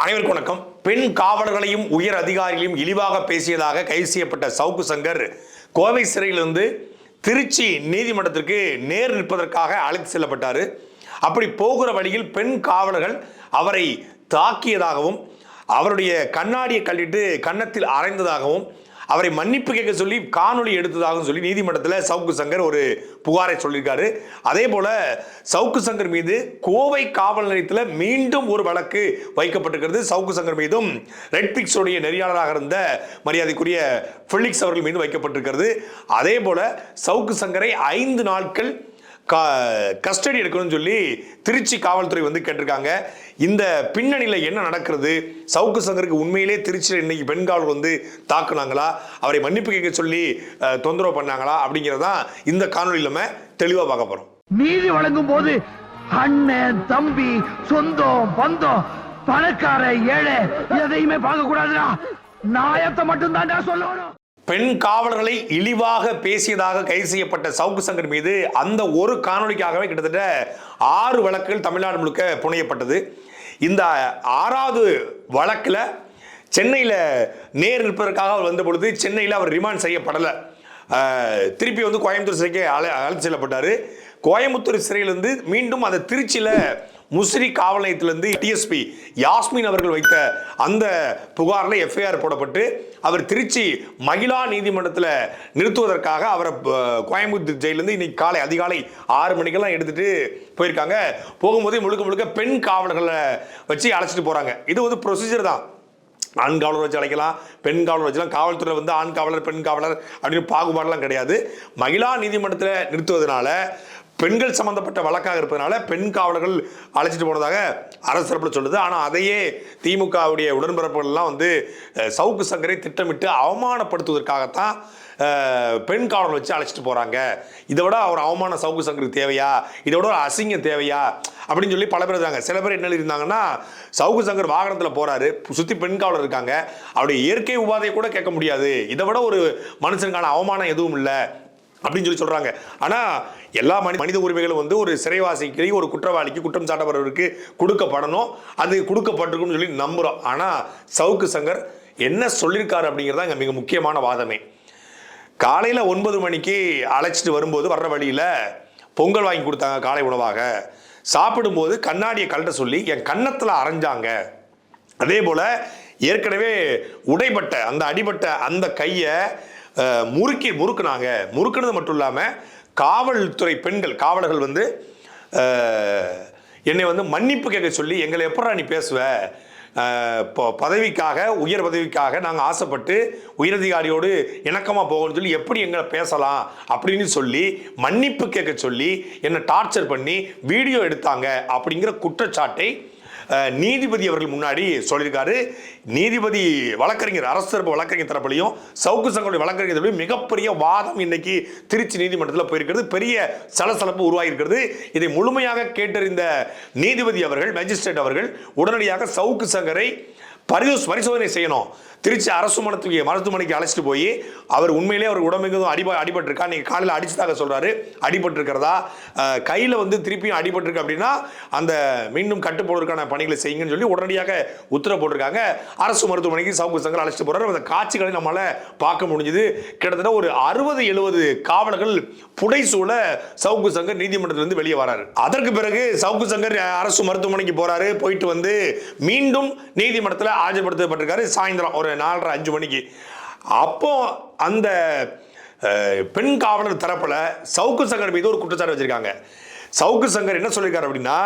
அனைவருக்கும் வணக்கம். பெண் காவலர்களையும் உயர் அதிகாரிகளையும் இழிவாக பேசியதாக கைது செய்யப்பட்ட சவுக்கு சங்கர் கோவை சிறையிலிருந்து திருச்சி நீதிமன்றத்திற்கு நேர் நிற்பதற்காக அழைத்து செல்லப்பட்டார். அப்படி போகிற வழியில் பெண் காவலர்கள் அவரை தாக்கியதாகவும் அவருடைய கண்ணாடியை கழட்டிட்டு கன்னத்தில் அரைந்ததாகவும் அவரை மன்னிப்பு கேட்க சொல்லி காணொளி எடுத்ததாகவும் சொல்லி நீதிமன்றத்தில் சவுக்கு சங்கர் ஒரு புகாரை சொல்லியிருக்காரு. அதே போல சவுக்கு சங்கர் மீது கோவை காவல் நிலையத்தில் மீண்டும் ஒரு வழக்கு வைக்கப்பட்டிருக்கிறது. சவுக்கு சங்கர் மீதும் ரெட்பிக்ஸோடைய நெறியாளராக இருந்த மரியாதைக்குரிய ஃபெலிக்ஸ் அவர்கள் மீது வைக்கப்பட்டிருக்கிறது. அதே போல சவுக்கு சங்கரை ஐந்து நாட்கள் கஸ்டடி எடுக்கணும்னு சொல்லி திருச்சி காவல்துறை வந்து கேட்டிருக்காங்க. இந்த பின்னணியில் என்ன நடக்கிறது? சவுக்கு சங்கருக்கு உண்மையிலே திருச்சியில் இன்னைக்கு பெண்காவல் வந்து தாக்குனாங்களா? அவரை மன்னிப்பு கேட்க சொல்லி தொந்தரவு பண்ணாங்களா? அப்படிங்கிறதான் இந்த காணொலியில் நம்ம தெளிவாக பார்க்க போகிறோம் நீதி வழங்கும் போது அண்ணன் தம்பி சொந்தம் பந்தம் பணக்கார ஏழை எதையுமே பார்க்க கூடாதுடா நாயத்தை மட்டும் தான் சொல்லணும். பெண் காவலர்களை இழிவாக பேசியதாக கைது செய்யப்பட்ட சவுக்கு சங்கர் மீது அந்த ஒரு காணொளிக்காகவே கிட்டத்தட்ட ஆறு வழக்குகள் தமிழ்நாடு முழுக்க புனையப்பட்டது. இந்த ஆறாவது வழக்கில் சென்னையில் நேர் நிற்பதற்காக அவர் வந்த பொழுது சென்னையில் அவர் ரிமாண்ட் செய்யப்படலை. திருப்பி வந்து கோயம்புத்தூர் சிறைக்கு அழை அழைத்து செல்லப்பட்டார். கோயம்புத்தூர் சிறையிலிருந்து மீண்டும் அந்த திருச்சியில் முசிறி காவல் நிலையத்திலிருந்து டிஎஸ்பி யாஸ்மின் அவர்கள் வைத்த அந்த புகாரில் எஃப்ஐஆர் போடப்பட்டு அவர் திருச்சி மகிழா நீதிமன்றத்தில் நிறுத்துவதற்காக அவரை கோயம்புத்தூர் ஜெயிலிருந்து இன்னைக்கு காலை அதிகாலை ஆறு மணிக்கெல்லாம் எடுத்துட்டு போயிருக்காங்க. போகும்போதே முழுக்க முழுக்க பெண் காவலர்களை வச்சு அழைச்சிட்டு போகிறாங்க இது வந்து ப்ரொசீஜர் தான். ஆண் காவலர் வச்சு அழைக்கலாம் பெண் காவலர் வச்சுலாம் காவல்துறை வந்து ஆண் காவலர் பெண் காவலர் அப்படின்னு பாகுபாடெல்லாம் கிடையாது. மகிழா நீதிமன்றத்தில் நிறுத்துவதனால பெண்கள் சம்பந்தப்பட்ட வழக்காக இருப்பதனால பெண் காவலர்கள் அழைச்சிட்டு போனதாக அரசு தரப்பில் சொல்லுது. ஆனால் அதையே திமுகவுடைய உடன்பிறப்புகள்லாம் வந்து சவுக்கு சங்கரை திட்டமிட்டு அவமானப்படுத்துவதற்காகத்தான் பெண் காவலர் வச்சு அழைச்சிட்டு போகிறாங்க இதை விட ஒரு அவமான சவுக்கு சங்கருக்கு தேவையா? இதை விட ஒரு அசிங்கம் தேவையா? அப்படின்னு சொல்லி பல பேர் இருக்காங்க. சில பேர் என்ன இருந்தாங்கன்னா சவுக்கு சங்கர் வாகனத்தில் போகிறாரு சுற்றி பெண் காவலர் இருக்காங்க. அவருடைய இயற்கை உபாதையை கூட கேட்க முடியாது. இதை விட ஒரு மனுஷனுக்கான அவமானம் எதுவும் இல்லை. அப்படின்னு சொல்லி சொல்கிறாங்க ஆனால் எல்லா மனி மனித உரிமைகளும் வந்து ஒரு சிறைவாசிக்கு ஒரு குற்றவாளிக்கு குற்றம் சாட்டப்படுறவருக்கு கொடுக்கப்படணும். அது கொடுக்கப்பட்டிருக்குன்னு சொல்லி நம்புகிறோம் ஆனால் சவுக்கு சங்கர் என்ன சொல்லியிருக்காரு அப்படிங்கிறது இங்கே மிக முக்கியமான வாதமே. காலையில் ஒன்பது மணிக்கு அழைச்சிட்டு வரும்போது வர்ற வழியில் பொங்கல் வாங்கி கொடுத்தாங்க காலை உணவாக. சாப்பிடும்போது கண்ணாடியை கழட்ட சொல்லி என் கன்னத்தில் அரைஞ்சாங்க. அதே போல் ஏற்கனவே உடைப்பட்ட அந்த அடிபட்ட அந்த கையை முறுக்கி முறுக்குனாங்க. முறுக்குனது மட்டும் இல்லாமல் காவல்துறை பெண்கள் காவலர்கள் வந்து என்னை வந்து மன்னிப்பு கேட்க சொல்லி எங்களை எப்படா நீ பேசுவ? இப்போ ப- பதவிக்காக உயர் பதவிக்காக நாங்கள் ஆசைப்பட்டு உயரதிகாரியோடு இணக்கமாக போகணும்னு சொல்லி எப்படி எங்களை பேசலாம் அப்படின்னு சொல்லி மன்னிப்பு கேட்க சொல்லி என்னை டார்ச்சர் பண்ணி வீடியோ எடுத்தாங்க அப்படிங்கிற குற்றச்சாட்டை நீதிபதி அவர்கள் முன்னாடி சொல்லியிருக்காரு. நீதிபதி வழக்கறிஞர் அரசு தரப்பு வழக்கறிஞர் தரப்புலையும் சவுக்கு சங்கோடைய வழக்கறிஞர் தரப்புலையும் மிகப்பெரிய வாதம் இன்னைக்கு திருச்சி நீதிமன்றத்தில் போயிருக்கிறது. பெரிய சலசலப்பு உருவாகியிருக்கிறது. இதை முழுமையாக கேட்டறிந்த நீதிபதி அவர்கள் மேஜிஸ்ட்ரேட் அவர்கள் உடனடியாக சவுக்கு சங்கரை பரிசோ பரிசோதனை செய்யணும். திருச்சி அரசு மருத்துவ மருத்துவமனைக்கு அழைச்சிட்டு போய் அவர் உண்மையிலே அவர் உடம்புக்கு அடிப அடிபட்டிருக்கா நீங்கள் காலையில் அடிச்சதாக சொல்கிறாரு அடிபட்டிருக்கிறதா? கையில் வந்து திருப்பியும் அடிபட்டிருக்கு அப்படின்னா அந்த மீண்டும் கட்டு பணிகளை செய்யுங்கன்னு சொல்லி உடனடியாக உத்தரவு போட்டிருக்காங்க. அரசு மருத்துவமனைக்கு சவுக்கு சங்கர் அழைச்சிட்டு போகிறார் அந்த காட்சிகளை நம்மளால் பார்க்க முடிஞ்சது. கிட்டத்தட்ட ஒரு அறுபது எழுபது காவலர்கள் புடைசூழ சவுக்கு சங்கர் நீதிமன்றத்திலிருந்து வெளியே வராரு. அதற்கு பிறகு சவுக்கு சங்கர் அரசு மருத்துவமனைக்கு போறாரு. போயிட்டு வந்து மீண்டும் நீதிமன்றத்தில் ஆஜர்படுத்தப்பட்டிருக்காரு. சாயந்தரம் ஒரு நாலரை அஞ்சு மணிக்கு. அப்போ அந்த பெண் காவலர் தரப்பில் சவுக்கு சங்கர் மீது ஒரு குற்றச்சாட்டு வச்சிருக்காங்க. சவுக்கு சங்கர் என்ன சொல்லியிருக்காரு அப்படின்னா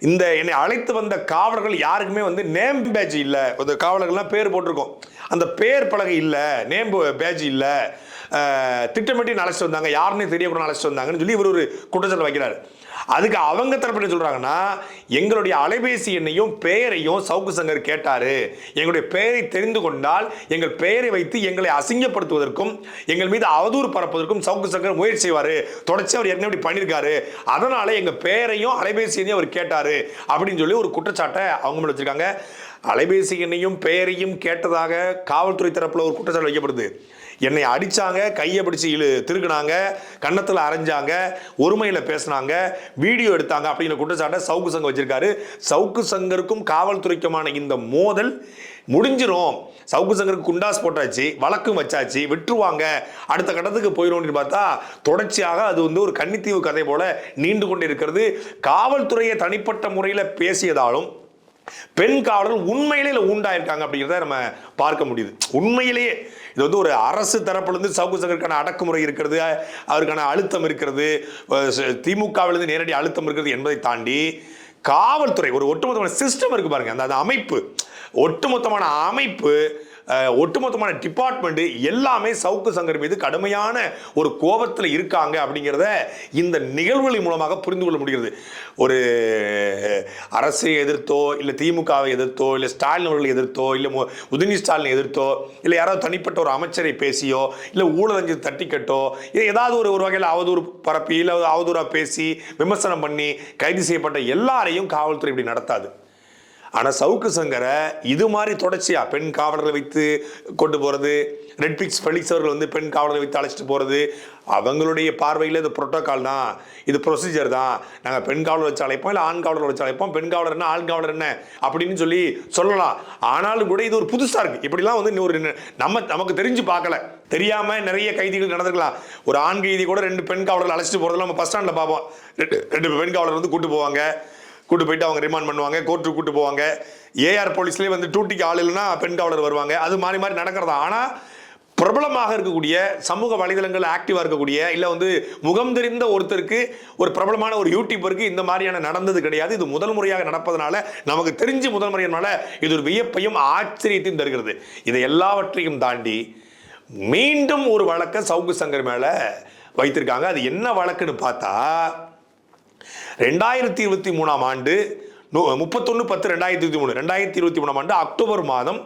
இந்த என்னை அழைத்து வந்த காவலர்கள் யாருக்குமே வந்து நேம் பேட்ச் இல்லை. அந்த காவலர்கள்லாம் பேர் போட்டிருக்கோம். அந்த பேர் பலகை இல்லை நேம் பேட்ச் இல்லை. அஹ், திட்டமிட்டு அழைச்சிட்டு வந்தாங்க யாருன்னே தெரியக்கூடாது அழைச்சிட்டு வந்தாங்கன்னு சொல்லி இவர் ஒரு குற்றச்சாட்டு வைக்கிறாரு. அதுக்கு அவங்க தரப்பு என்ன சொல்கிறாங்கன்னா எங்களுடைய அலைபேசி எண்ணையும் பெயரையும் சவுக்கு சங்கர் கேட்டார். எங்களுடைய பெயரை தெரிந்து கொண்டால் எங்கள் பெயரை வைத்து எங்களை அசிங்கப்படுத்துவதற்கும் எங்கள் மீது அவதூறு பரப்புவதற்கும் சவுக்கு சங்கர் முயற்சி செய்வார். தொடர்ச்சி அவர் ஏற்கனவே இப்படி பண்ணியிருக்காரு. அதனால் எங்கள் பெயரையும் அலைபேசி எண்ணையும் அவர் கேட்டார். அப்படின்னு சொல்லி ஒரு குற்றச்சாட்டை அவங்க மேலே வச்சிருக்காங்க. அலைபேசி எண்ணையும் பெயரையும் கேட்டதாக காவல்துறை தரப்பில் ஒரு குற்றச்சாட்டு வைக்கப்படுது. என்னை அடித்தாங்க கையை பிடிச்சி இழு திருக்குனாங்க கன்னத்தில் அரைஞ்சாங்க ஒருமையில் பேசினாங்க வீடியோ எடுத்தாங்க அப்படிங்கிற குற்றச்சாட்டை சவுக்கு சங்கம் வச்சிருக்காரு. சவுக்கு சங்கருக்கும் காவல்துறைக்குமான இந்த மோதல் முடிஞ்சிரும். சவுக்கு சங்கருக்கு குண்டாஸ் போட்டாச்சு வழக்கும் வச்சாச்சு விட்டுருவாங்க. அடுத்த கட்டத்துக்கு போயிடும் பார்த்தா தொடர்ச்சியாக அது வந்து ஒரு கன்னித்தீவு கதை போல நீண்டு கொண்டு இருக்கிறது காவல்துறையை தனிப்பட்ட முறையில் பேசியதாலும் பெண் காவலர்கள் உண்மையிலே உண்டாயிருக்காங்க ஊண்டாயிருக்காங்க அப்படிங்கிறத நம்ம பார்க்க முடியுது. உண்மையிலேயே இது வந்து ஒரு அரசு தரப்புலேருந்து சவுக்கு சங்கருக்கான அடக்குமுறை இருக்கிறது அவருக்கான அழுத்தம் இருக்கிறது திமுகவிலிருந்து நேரடி அழுத்தம் இருக்கிறது என்பதை தாண்டி காவல்துறை ஒரு ஒட்டுமொத்தமான சிஸ்டம் இருக்கு பாருங்க. அந்த அந்த அமைப்பு ஒட்டுமொத்தமான அமைப்பு ஒட்டுமொத்தமான டிபார்ட்மெண்ட் எல்லாமே சவுக்கு சங்கர் மீது கடுமையான ஒரு கோபத்தில் இருக்காங்க அப்படிங்கிறத இந்த நிகழ்வுகளின் மூலமாக புரிந்து கொள்ள முடிகிறது. ஒரு அரசை எதிர்த்தோ இல்லை திமுகவை எதிர்த்தோ இல்லை ஸ்டாலின் அவர்களை எதிர்த்தோ இல்லை மு- ஸ்டாலின் ஸ்டாலினை எதிர்த்தோ இல்லை யாராவது தனிப்பட்ட ஒரு அமைச்சரை பேசியோ இல்லை ஊழலஞ்சு தட்டிக்கட்டோ இல்லை ஏதாவது ஒரு ஒரு வகையில் அவதூறு பரப்பி இல்லை அவதூறாக பேசி விமர்சனம் பண்ணி கைது செய்யப்பட்ட எல்லாரையும் காவல்துறை இப்படி நடத்தாது. ஆனால் சவுக்கு சங்கரை இது மாதிரி தொடர்ச்சியா பெண் காவலர்களை வைத்து கொண்டு போகிறது நெட்ஃபிக்ஸ் ஃபெலிக்ஸ் அவர்கள் வந்து பெண் காவலரை வைத்து அழைச்சிட்டு போகிறது அவங்களுடைய பார்வையில் இது ப்ரோட்டோக்கால் தான். இது ப்ரொசீஜர் தான். நாங்கள் பெண் காவலர் வச்சு அழைப்போம் இல்லை ஆண் காவலர் வச்சு அழைப்போம் பெண் காவலர் என்ன ஆண் காவலர் என்ன அப்படின்னு சொல்லி சொல்லலாம். ஆனாலும் கூட இது ஒரு புதுசாக இருக்குது இப்படிலாம் வந்து இன்னொரு நம்ம நமக்கு தெரிஞ்சு பார்க்கல. தெரியாமல் நிறைய கைதிகள் நடந்திருக்கலாம். ஒரு ஆண் கைதி கூட ரெண்டு பெண் காவலர்கள் அழைச்சிட்டு போகிறதுல நம்ம பஸ் ஸ்டாண்டில் பார்ப்போம். ரெண்டு ரெண்டு பெண் காவலர் வந்து கூட்டு போவாங்க. கூட்டு போயிட்டு அவங்க ரிமாண்ட் பண்ணுவாங்க கோர்ட்டு கூட்டு போவாங்க. ஏஆர் போலீஸ்லேயே வந்து டூட்டிக்கு ஆள் இல்லைன்னா பெண் காவலர் வருவாங்க. அது மாறி மாறி நடக்கிறதா? ஆனால் பிரபலமாக இருக்கக்கூடிய சமூக வலைதளங்கள் ஆக்டிவாக இருக்கக்கூடிய இல்லை வந்து முகம் தெரிந்த ஒருத்தருக்கு ஒரு பிரபலமான ஒரு யூடியூபருக்கு இந்த மாதிரியான நடந்தது கிடையாது. இது முதல் முறையாக நடப்பதனால நமக்கு தெரிஞ்சு முதல் முறையினால இது ஒரு வியப்பையும் ஆச்சரியத்தையும் தருகிறது. இதை எல்லாவற்றையும் தாண்டி மீண்டும் ஒரு வழக்கை சவுக்கு சங்கர் மேலே வைத்திருக்காங்க. அது என்ன வழக்குன்னு பார்த்தா ரெண்டாயிரத்தி இருபத்தி மூணாம் ஆண்டு முப்பத்தொன்று பத்து ரெண்டாயிரத்தி இருபத்தி மூணு ரெண்டாயிரத்தி இருபத்தி மூணாம் ஆண்டு அக்டோபர் மாதம்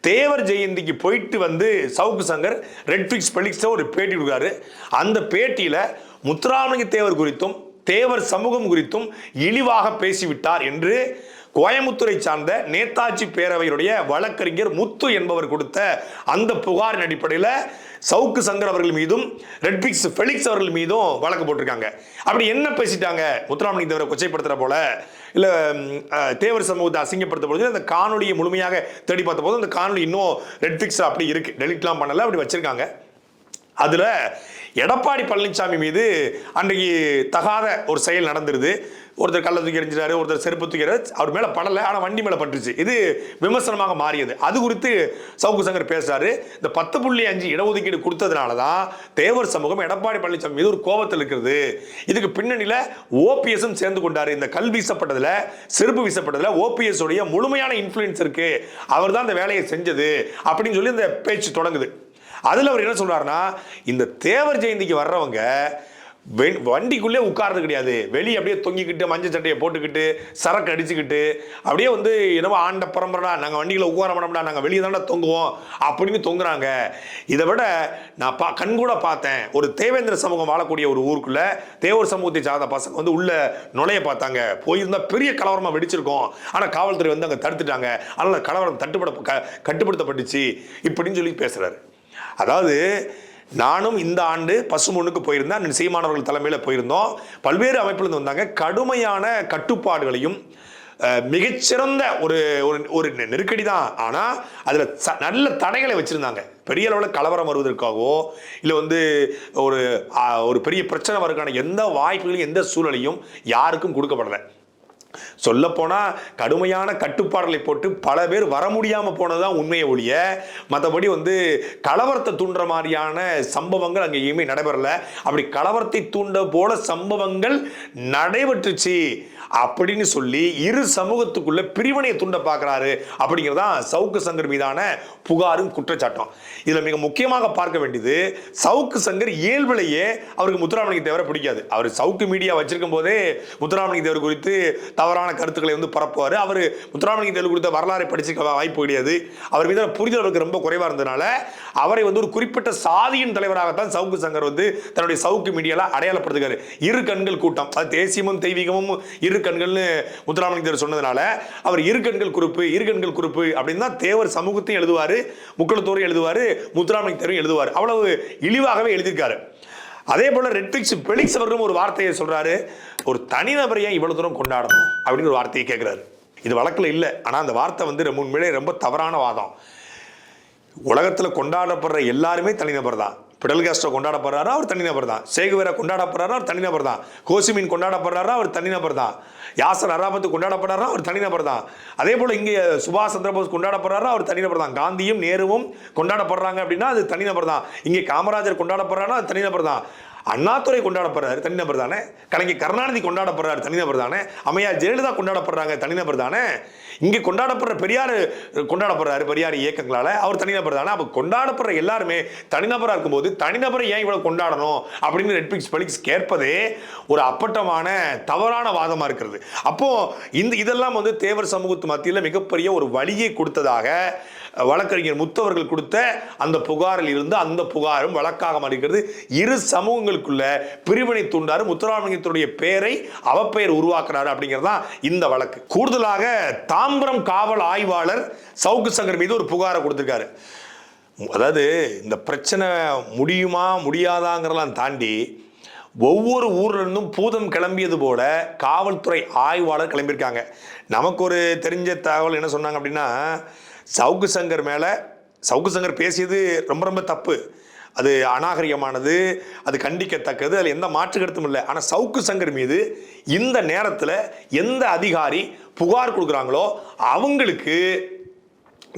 தேவர் ஜெயந்திக்கு போயிட்டு வந்து சவுக்கு சங்கர் ரெட்ஃபிக்ஸ் பெலிக்ஸை ஒரு பேட்டி கொடுக்காரு அந்த பேட்டியில் முத்துராமலிங்க தேவர் குறித்தும் தேவர் சமூகம் குறித்தும் இழிவாக பேசிவிட்டார் என்று கோயமுத்தூரை சார்ந்த நேதாஜி பேரவையுடைய வழக்கறிஞர் முத்து என்பவர் கொடுத்த அந்த புகாரின் அடிப்படையில் சவுக்கு சங்கர் அவர்கள் மீதும் ரெட்பிக்ஸ் ஃபெலிக்ஸ் அவர்கள் மீதும் வழக்கு போட்டிருக்காங்க. அப்படி என்ன பேசிட்டாங்க? முத்துராமலிங்க தேவரை கொச்சைப்படுத்துகிற போல இல்லை தேவர் சமூகத்தை அசிங்கப்படுத்த பொழுது அந்த காணொலியை முழுமையாக தேடி பார்த்த போது அந்த காணொலி இன்னும் ரெட்பிக்ஸ் அப்படி இருக்குது டெலிட்லாம் பண்ணலை அப்படி வச்சுருக்காங்க. அதில் எடப்பாடி பழனிசாமி மீது அன்றைக்கு தகாத ஒரு செயல் நடந்துருது. ஒருத்தர் கள்ள தூக்கி எறிஞ்சிட்டாரு ஒருத்தர் செருப்பு தூக்கிறாரு அவர் மேலே படலை ஆனால் வண்டி மேலே பட்டுருச்சு. இது விமர்சனமாக மாறியது. அது குறித்து சவுக்கு சங்கர் பேசுறாரு. இந்த பத்து புள்ளி அஞ்சு இடஒதுக்கீடு கொடுத்ததுனால தான் தேவர் சமூகம் எடப்பாடி பழனிசாமி மீது ஒரு கோபத்தில் இருக்கிறது. இதுக்கு பின்னணியில் ஓபிஎஸும் சேர்ந்து கொண்டாரு. இந்த கல் வீசப்பட்டதில் செருப்பு வீசப்பட்டதில் ஓபிஎஸ் உடைய முழுமையான இன்ஃப்ளூயன்ஸ் இருக்கு. அவர் தான் அந்த வேலையை செஞ்சது அப்படின்னு சொல்லி இந்த பேச்சு தொடங்குது. அதில் அவர் என்ன சொல்றாருன்னா இந்த தேவர் ஜெயந்திக்கு வர்றவங்க வண்டிக்குள்ளே உட்கார்றது கிடையாது. வெளியே அப்படியே தொங்கிக்கிட்டு மஞ்சள் சட்டையை போட்டுக்கிட்டு சரக்கு அடிச்சுக்கிட்டு அப்படியே வந்து என்னவோ ஆண்ட பரம்பரடா நாங்கள் வண்டியில் உட்கார மாட்டோம்டா நாங்கள் வெளியே தானே தொங்குவோம் அப்படின்னு தொங்குறாங்க. இதை விட நான் பா கண்கூட பார்த்தேன். ஒரு தேவேந்திர சமூகம் வாழக்கூடிய ஒரு ஊருக்குள்ளே தேவர் சமூகத்தை சார்ந்த பசங்க வந்து உள்ள நுழைய பார்த்தாங்க. போயிருந்தால் பெரிய கலவரமாக வெடிச்சிருக்கோம். ஆனால் காவல்துறை வந்து அங்கே தடுத்துட்டாங்க. அதனால் கலவரம் தட்டுப்பட க- கட்டுப்படுத்தப்பட்டுச்சு இப்படின்னு சொல்லி பேசுகிறாரு அதாவது நானும் இந்த ஆண்டு பசுமொன்னுக்கு போயிருந்தேன் சீமானவர்கள் தலைமையில் போயிருந்தோம். பல்வேறு அமைப்புலேருந்து வந்தாங்க. கடுமையான கட்டுப்பாடுகளையும் மிகச்சிறந்த ஒரு ஒரு ஒரு நெருக்கடி தான். ஆனால் அதில் நல்ல தடைகளை வச்சுருந்தாங்க. பெரிய அளவில் கலவரம் வருவதற்காகவோ இல்லை வந்து ஒரு ஒரு பெரிய பிரச்சனை வருவதற்கான எந்த வாய்ப்புகளையும் எந்த சூழலையும் யாருக்கும் கொடுக்கப்படலை. சொல்லப்போனால் கடுமையான கட்டுப்பாடுகளை போட்டு பல பேர் வர முடியாமல் போனதுதான் உண்மையை ஒழிய மற்றபடி வந்து கலவரத்தை தூண்டுற மாதிரியான சம்பவங்கள் அங்கே எங்கேயுமே நடைபெறலை. அப்படி கலவரத்தை தூண்ட போல சம்பவங்கள் நடைபெற்றுச்சு. அப்படின்னு சொல்லி இரு சமூகத்துக்குள்ள பிரிவினையை துண்ட பார்க்குறாரு அப்படிங்கிறதான் சவுக்கு சங்கர் மீதான புகாரும் குற்றச்சாட்டம். இதில் மிக முக்கியமாக பார்க்க வேண்டியது சவுக்கு சங்கர் இயல்பிலேயே அவருக்கு முத்துராமலிங்க தேவரை பிடிக்காது. அவர் சவுக்கு மீடியா வச்சிருக்கும் போதே முத்துராமலிங்க தேவர் குறித்து தவறான கருத்துக்களை வந்து பரப்புவார். அவர் முத்துராமலிங்க தேவர் குறித்த வரலாறை படிச்சிருக்க வாய்ப்பு கிடையாது. அவர் மீதான புரிதல் அவருக்கு ரொம்ப குறைவாக இருந்ததுனால அவரை வந்து ஒரு குறிப்பிட்ட சாதியின் தலைவராகத்தான் சவுக்கு சங்கர் வந்து தன்னுடைய சவுக்கு மீடியாவில் அடையாளப்படுத்துகிறார். இரு கண்கள் கூட்டம். அது தேசியமும் தெய்வீகமும் இரு இரு கண்கள்னு முத்துராமலிங்க சொன்னதுனால அவர் இரு கண்கள் குறிப்பு இரு கண்கள் குறிப்பு அப்படின்னு தான் தேவர் சமூகத்தையும் எழுதுவார் முக்களத்தோரையும் எழுதுவார் முத்துராமலிங்க தேவரும் எழுதுவார். அவ்வளவு இழிவாகவே எழுதியிருக்காரு. அதே போல ரெட்ரிக்ஸ் பெலிக்ஸ் அவர்களும் ஒரு வார்த்தையை சொல்றாரு ஒரு தனிநபரை ஏன் இவ்வளவு தூரம் கொண்டாடணும்? அப்படின்னு ஒரு வார்த்தையை கேட்கிறாரு இது வழக்கில் இல்லை ஆனால் அந்த வார்த்தை வந்து ரொம்ப உண்மையிலே ரொம்ப தவறான வாதம். உலகத்தில் கொண்டாடப்படுற எல்லாருமே தனிநபர் தான். பிடல் காஸ்ட்ரோ கொண்டாடப்படுறாரா அவர் தனிநபர் தான் சேகுவேரா கொண்டாடப்படுறாரா அவர் தனிநபர் தான் கோசிமின் கொண்டாடப்படுறாரா அவர் தனிநபர் தான் யாசர் அராபத்து கொண்டாடப்படுறாரா அவர் தனிநபர் தான் அதே போல் இங்கே சுபாஷ் சந்திரபோஸ் கொண்டாடப்படுறாரா அவர் தனிநபர் தான் காந்தியும் நேருவும் கொண்டாடப்படுறாங்க அப்படின்னா அது தனிநபர் தான் இங்கே காமராஜர் கொண்டாடப்படுறாரா அது தனிநபர் தான் அண்ணாதுரை கொண்டாடப்படுறாரு தனிநபர் தானே கலைஞர் கருணாநிதி கொண்டாடப்படுறாரு தனிநபர் தானே அம்மையார் ஜெயலலிதா கொண்டாடப்படுறாங்க தனிநபர் தானே இங்கே கொண்டாடப்படுற பெரியார் கொண்டாடப்படுறாரு பெரியார் இயக்கங்களால். அவர் தனிநபர் தானே. அப்போ கொண்டாடப்படுற எல்லாருமே தனிநபராக இருக்கும்போது தனிநபரை ஏன் இவ்வளோ கொண்டாடணும் அப்படின்னு நெட்ஃபிளிக்ஸ் பலிக்ஸ் கேட்பதே ஒரு அப்பட்டமான தவறான வாதமாக இருக்கிறது. அப்போது இந்த இதெல்லாம் வந்து தேவர் சமூகத்து மத்தியில் மிகப்பெரிய ஒரு வழியை கொடுத்ததாக வழக்கறிஞர் முத்தவர்கள் கொடுத்த அந்த புகாரில் இருந்து அந்த புகாரும் வழக்காக மாறுகிறது இரு சமூகங்களுக்குள்ள பிரிவினை தூண்டாரு முத்துராமலிங்கத்துடைய பெயரை அவப்பெயர் உருவாக்குறாரு அப்படிங்கிறது தான் இந்த வழக்கு. கூடுதலாக தாம்பரம் காவல் ஆய்வாளர் சவுக்கு சங்கர் மீது ஒரு புகாரை கொடுத்துருக்காரு. அதாவது இந்த பிரச்சனை முடியுமா முடியாதாங்கிறலாம் தாண்டி ஒவ்வொரு ஊர்லேருந்தும் பூதம் கிளம்பியது போல காவல்துறை ஆய்வாளர் கிளம்பியிருக்காங்க. நமக்கு ஒரு தெரிஞ்ச தகவல் என்ன சொன்னாங்க அப்படின்னா சவுக்கு சங்கர் மேலே சவுக்கு சங்கர் பேசியது ரொம்ப ரொம்ப தப்பு. அது அநாகரிகமானது அது கண்டிக்கத்தக்கது அதில் எந்த மாற்று கருத்தும் இல்லை. ஆனால் சவுக்கு சங்கர் மீது இந்த நேரத்தில் எந்த அதிகாரி புகார் கொடுக்குறாங்களோ அவங்களுக்கு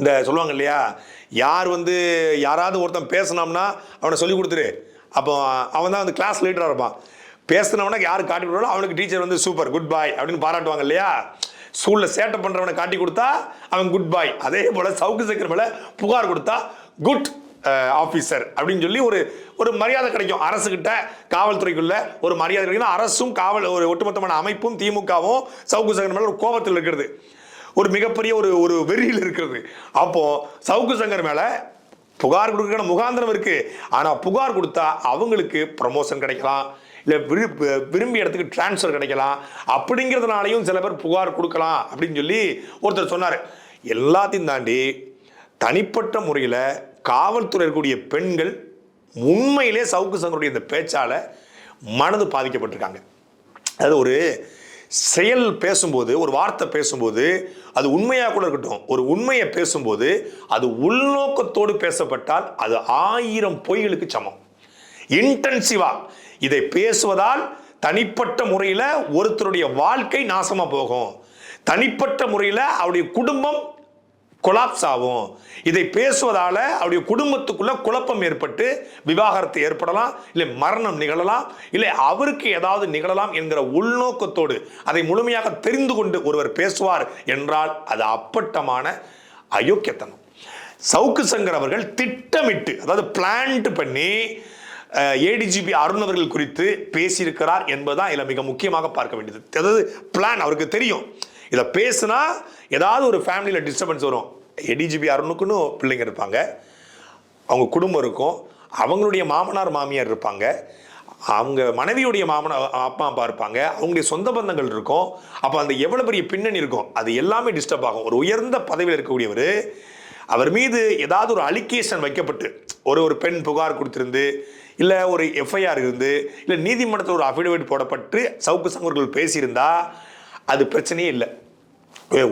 இந்த சொல்லுவாங்க இல்லையா யார் வந்து யாராவது ஒருத்தன் பேசினோம்னா அவனை சொல்லி கொடுத்துரு. அப்போ அவன் தான் வந்து கிளாஸ் லீடராக இருப்பான். பேசினவனா யார் காட்டி கொடுத்தாலும் அவனுக்கு டீச்சர் வந்து சூப்பர் குட் பாய் அப்படின்னு பாராட்டுவாங்க இல்லையா? ஸ்கூலில் சேட்டை பண்ணுறவனை காட்டி கொடுத்தா அவன் குட் பாய் அதே போல் சவுக்கு சக்கர் மேலே புகார் கொடுத்தா குட் ஆஃபீஸர் அப்படின்னு சொல்லி ஒரு ஒரு மரியாதை கிடைக்கும். அரசுகிட்ட காவல்துறைக்குள்ள ஒரு மரியாதை கிடைக்கும் அரசும் காவல் ஒரு ஒட்டுமொத்தமான அமைப்பும் திமுகவும் சவுக்கு சங்கர் மேலே ஒரு கோபத்தில் இருக்கிறது. ஒரு மிகப்பெரிய ஒரு ஒரு வெறியில் இருக்கிறது. அப்போ சவுக்கு சங்கர் மேலே புகார் கொடுக்கற முகாந்திரம் இருக்கு. ஆனால் புகார் கொடுத்தா அவங்களுக்கு ப்ரமோஷன் கிடைக்கலாம். இல்லை விரு விரும்பிய இடத்துக்கு டிரான்ஸ்ஃபர் கிடைக்கலாம். அப்படிங்கிறதுனாலையும் சில பேர் புகார் கொடுக்கலாம் அப்படின்னு சொல்லி ஒருத்தர் சொன்னார். எல்லாத்தையும் தாண்டி தனிப்பட்ட முறையில் காவல்துறை இருக்கக்கூடிய பெண்கள் உண்மையிலே சவுக்கு சங்கருடைய இந்த பேச்சால் மனது பாதிக்கப்பட்டிருக்காங்க. அதாவது ஒரு செயல் பேசும்போது ஒரு வார்த்தை பேசும்போது அது உண்மையாக கூட இருக்கட்டும். ஒரு உண்மையை பேசும்போது அது உள்நோக்கத்தோடு பேசப்பட்டால் அது ஆயிரம் பொய்களுக்கு சமம். இன்டென்சிவாக இதை பேசுவதால் தனிப்பட்ட முறையில் ஒருத்தருடைய வாழ்க்கை நாசமாக போகும். தனிப்பட்ட முறையில் அவருடைய குடும்பம் கொலாப்ஸ் ஆகும். இதை பேசுவதால் அவருடைய குடும்பத்துக்குள்ள குழப்பம் ஏற்பட்டு விவாகரத்து ஏற்படலாம் இல்லை மரணம் நிகழலாம் இல்லை அவருக்கு ஏதாவது நிகழலாம் என்கிற உள்நோக்கத்தோடு அதை முழுமையாக தெரிந்து கொண்டு ஒருவர் பேசுவார் என்றால் அது அப்பட்டமான அயோக்கியத்தனம். சவுக்கு சங்கர் அவர்கள் திட்டமிட்டு அதாவது பிளான்ட் பண்ணி ஏடிஜிபி அருண் அவர்கள் குறித்து பேசியிருக்கிறார் என்பதுதான் இதில் மிக முக்கியமாக பார்க்க வேண்டியது. அதாவது பிளான் அவருக்கு தெரியும். இதை பேசுனா ஏதாவது ஒரு ஃபேமிலியில் டிஸ்டர்பன்ஸ் வரும். ஏடிஜிபி அருணுக்குன்னு பிள்ளைங்க இருப்பாங்க. அவங்க குடும்பம் இருக்கும். அவங்களுடைய மாமனார் மாமியார் இருப்பாங்க. அவங்க மனைவியுடைய மாமனார் அப்பா அப்பா இருப்பாங்க. அவங்களுடைய சொந்த பந்தங்கள் இருக்கும். அப்போ அந்த எவ்வளோ பெரிய பின்னணி இருக்கும்? அது எல்லாமே டிஸ்டர்ப் ஆகும். ஒரு உயர்ந்த பதவியில் இருக்கக்கூடியவர் அவர் மீது ஏதாவது ஒரு அலிகேஷன் வைக்கப்பட்டு ஒரு ஒரு பெண் புகார் கொடுத்திருந்து இல்லை ஒரு எஃப்ஐஆர் இருந்து இல்லை நீதிமன்றத்தில் ஒரு அஃபிடவிட் போடப்பட்டு சவுக்கு சங்கர்கள் பேசியிருந்தா அது பிரச்சனையே இல்லை.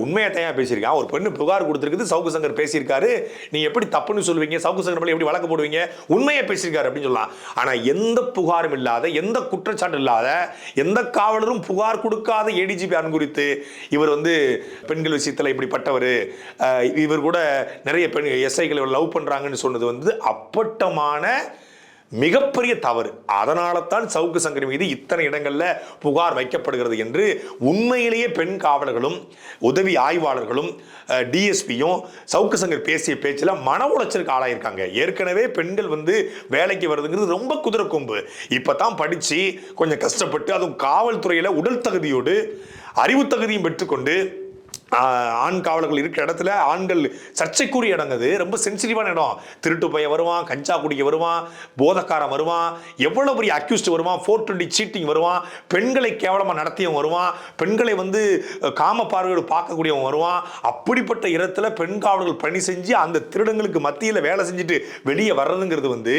உண்மையை தனியாக பேசியிருக்கான். ஒரு பெண்ணு புகார் கொடுத்துருக்குது சவுக்கு சங்கர் பேசியிருக்காரு. நீ எப்படி தப்புன்னு சொல்லுவீங்க? சவுக்கு சங்கர் மேலே எப்படி வழக்கு போடுவீங்க? உண்மையை பேசியிருக்காரு அப்படின்னு சொல்லலாம். ஆனால் எந்த புகாரும் இல்லாத எந்த குற்றச்சாட்டு இல்லாத எந்த காவலரும் புகார் கொடுக்காத ஏடிஜிபி அன் குறித்து இவர் வந்து பெண்கள் விஷயத்தில் இப்படிப்பட்டவர். இவர் கூட நிறைய பெண் எஸ்ஐகளை லவ் பண்ணுறாங்கன்னு சொன்னது வந்து அப்பட்டமான மிகப்பெரிய தவறு. அதனால தான் சவுக்கு சங்கர் மீது இத்தனை இடங்களில் புகார் வைக்கப்படுகிறது என்று உண்மையிலேயே பெண் காவலர்களும் உதவி ஆய்வாளர்களும் டிஎஸ்பியும் சவுக்கு சங்கர் பேசிய பேச்சில் மன உளைச்சலுக்கு ஆளாயிருக்காங்க. ஏற்கனவே பெண்கள் வந்து வேலைக்கு வருதுங்கிறது ரொம்ப குதிரை கொம்பு. இப்போ தான் படித்து கொஞ்சம் கஷ்டப்பட்டு அதுவும் காவல்துறையில் உடல் தகுதியோடு அறிவு தகுதியும் பெற்றுக்கொண்டு ஆண் காவலர்கள் இருக்கிற இடத்துல ஆண்கள் சர்ச்சைக்குரிய இடம் அது. ரொம்ப சென்சிட்டிவான இடம். திருட்டு பைய வருவான் கஞ்சா குடிக்க வருவான் போதக்காரன் வருவான் எவ்வளோ பெரிய அக்யூஸ்ட் வருவான் ஃபோர் டுவெண்ட்டி சீட்டிங் வருவான் பெண்களை கேவலமாக நடத்தியவன் வருவான் பெண்களை வந்து காம பார்வையோடு பார்க்கக்கூடியவன் வருவான். அப்படிப்பட்ட இடத்துல பெண் காவலர்கள் பணி செஞ்சு அந்த திருடங்களுக்கு மத்தியில் வேலை செஞ்சுட்டு வெளியே வர்றதுங்கிறது வந்து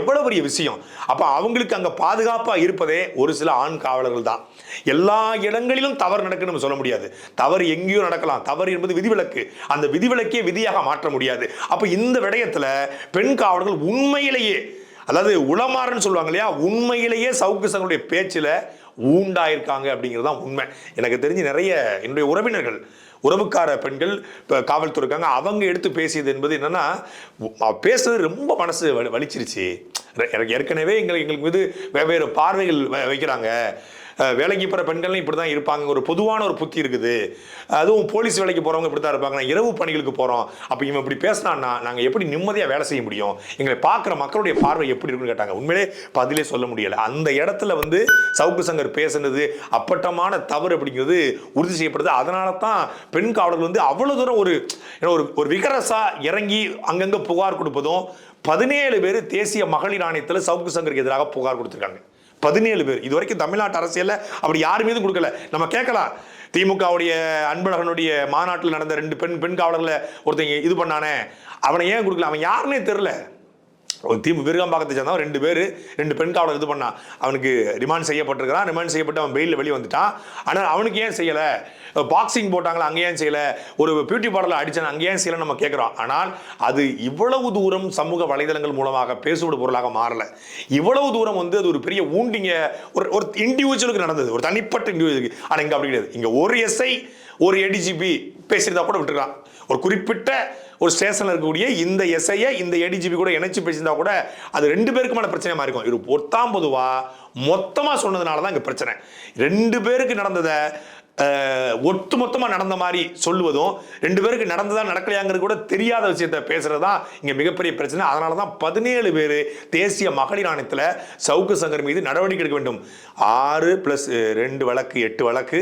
எவ்வளோ பெரிய விஷயம். அப்போ அவங்களுக்கு அங்கே பாதுகாப்பாக இருப்பதே ஒரு சில ஆண் காவலர்கள் தான். எல்லா இடங்களிலும் தவறு நடக்குன்னு நம்ம சொல்ல முடியாது. தவறு எங்கேயோ நடக்கலாம். தவறு என்பது விதிவிலக்கு. அந்த விதிவிலக்கே விதியாக மாற்ற முடியாது. அப்போ இந்த விடயத்தில் பெண் காவலர்கள் உண்மையிலேயே அதாவது உளமாறுன்னு சொல்லுவாங்க இல்லையா உண்மையிலேயே சவுக்கு சங்களுடைய பேச்சில் ஊண்டாயிருக்காங்க அப்படிங்கிறது தான் உண்மை. எனக்கு தெரிஞ்சு நிறைய என்னுடைய உறவினர்கள் உறவுக்கார பெண்கள் இப்போ காவல்துறை இருக்காங்க அவங்க எடுத்து பேசியது என்பது என்னன்னா பேசுறது ரொம்ப மனசு வலி- வலிச்சிருச்சு. எனக்கு ஏற்கனவே எங்களுக்கு எங்களுக்கு மீது வெவ்வேறு பார்வைகள் வ- வைக்கிறாங்க. வேலைக்கு போகிற பெண்களும் இப்படி தான் இருப்பாங்க. ஒரு பொதுவான ஒரு புத்தி இருக்குது. அதுவும் போலீஸ் வேலைக்கு போகிறவங்க இப்படி தான் இருப்பாங்க இரவு பணிகளுக்கு போகிறோம் அப்போ இவன் இப்படி பேசினான்னா நாங்கள் எப்படி நிம்மதியாக வேலை செய்ய முடியும்? எங்களை பார்க்குற மக்களுடைய பார்வை எப்படி இருக்குன்னு கேட்டாங்க. உண்மையிலே பதிலே சொல்ல முடியலை. அந்த இடத்துல வந்து சவுக்கு சங்கர் பேசுனது அப்பட்டமான தவறு அப்படிங்கிறது உறுதி செய்யப்படுது. அதனால தான் பெண் காவலர்கள் வந்து அவ்வளோ தூரம் ஒரு ஒரு ஒரு விகரசாக இறங்கி அங்கங்கே புகார் கொடுப்பதும் பதினேழு பேர் தேசிய மகளிர் ஆணையத்தில் சவுக்கு சங்கருக்கு எதிராக புகார் கொடுத்துருக்காங்க. பதினேழு பேர். இது வரைக்கும் தமிழ்நாட்டு அரசியலில் அப்படி யார் மீதும் கொடுக்கல. நம்ம கேட்கலாம். திமுகவுடைய அன்பழகனுடைய மாநாட்டில் நடந்த ரெண்டு பெண் பெண் காவலர்களை ஒருத்தங்க இது பண்ணானே. அவனை ஏன் கொடுக்கல? அவன் யாருன்னே தெரில ஒரு தீம்பு விருகம்பாக்கத்தை சேர்ந்தவன் ரெண்டு பேர் ரெண்டு பெண் காவலர் இது பண்ணான் அவனுக்கு ரிமாண்ட் செய்யப்பட்டிருக்கிறான். ரிமாண்ட் செய்யப்பட்டு அவன் பெயிலில் வெளியே வந்துட்டான். ஆனால் அவனுக்கு ஏன் செய்யலை? பாக்ஸிங் போட்டாங்களா அங்கே ஏன் செய்யலை? ஒரு பியூட்டி பார்லர் அடித்தான் அங்கே ஏன் செய்யலை நம்ம கேட்குறோம். ஆனால் அது இவ்வளவு தூரம் சமூக வலைதளங்கள் மூலமாக பேசுபடு பொருளாக மாறல. இவ்வளவு தூரம் வந்து அது ஒரு பெரிய ஊண்டிங்க ஒரு ஒரு இண்டிவிஜுவலுக்கு நடந்தது. ஒரு தனிப்பட்ட இண்டிவிஜுவலுக்கு ஆனால் இங்கே அப்படி கிடையாது. இங்கே ஒரு எஸ்ஐ ஒரு ஏடிஜிபி பேசியிருந்தா கூட விட்டுருக்கான் ஒரு குறிப்பிட்ட ஒரு ஸ்டேஷனில் இருக்கக்கூடிய இந்த எஸ்ஐயை இந்த ஏடிஜிபி கூட இணைச்சு பேசியிருந்தா கூட அது ரெண்டு பேருக்குமான பிரச்சனையாக இருக்கும் இது பொத்தாம் பொதுவா மொத்தமாக சொன்னதுனால தான் இங்கே பிரச்சனை. ரெண்டு பேருக்கு நடந்ததை ஒட்டு மொத்தமாக நடந்த மாதிரி சொல்லுவதும் ரெண்டு பேருக்கு நடந்ததா நடக்கலையாங்கிறது கூட தெரியாத விஷயத்த பேசுகிறது தான் இங்கே மிகப்பெரிய பிரச்சனை. அதனால தான் பதினேழு பேர் தேசிய மகளிர் ஆணையத்தில் சவுக்கு சங்கர் மீது நடவடிக்கை எடுக்க வேண்டும். ஆறு ப்ளஸ் ரெண்டு வழக்கு எட்டு வழக்கு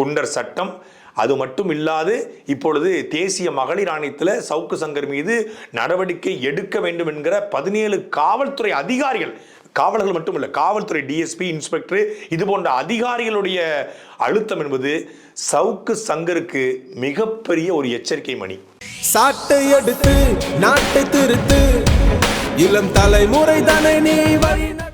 குண்டர் சட்டம் அது மட்டும் இல்லாது இப்பொழுது தேசிய மகளிர் ஆணையத்தில் சவுக்கு சங்கர் மீது நடவடிக்கை எடுக்க வேண்டும் என்கிற பதினேழு காவல்துறை அதிகாரிகள் காவலர்கள் மட்டும் இல்லை காவல்துறை டிஎஸ்பி இன்ஸ்பெக்டர் இது போன்ற அதிகாரிகளுடைய அழுத்தம் என்பது சவுக்கு சங்கருக்கு மிகப்பெரிய ஒரு எச்சரிக்கை மணி. சாட்டை எடுத்து நாட்டை திருத்து. இளம் தலைமுறை தானே நீ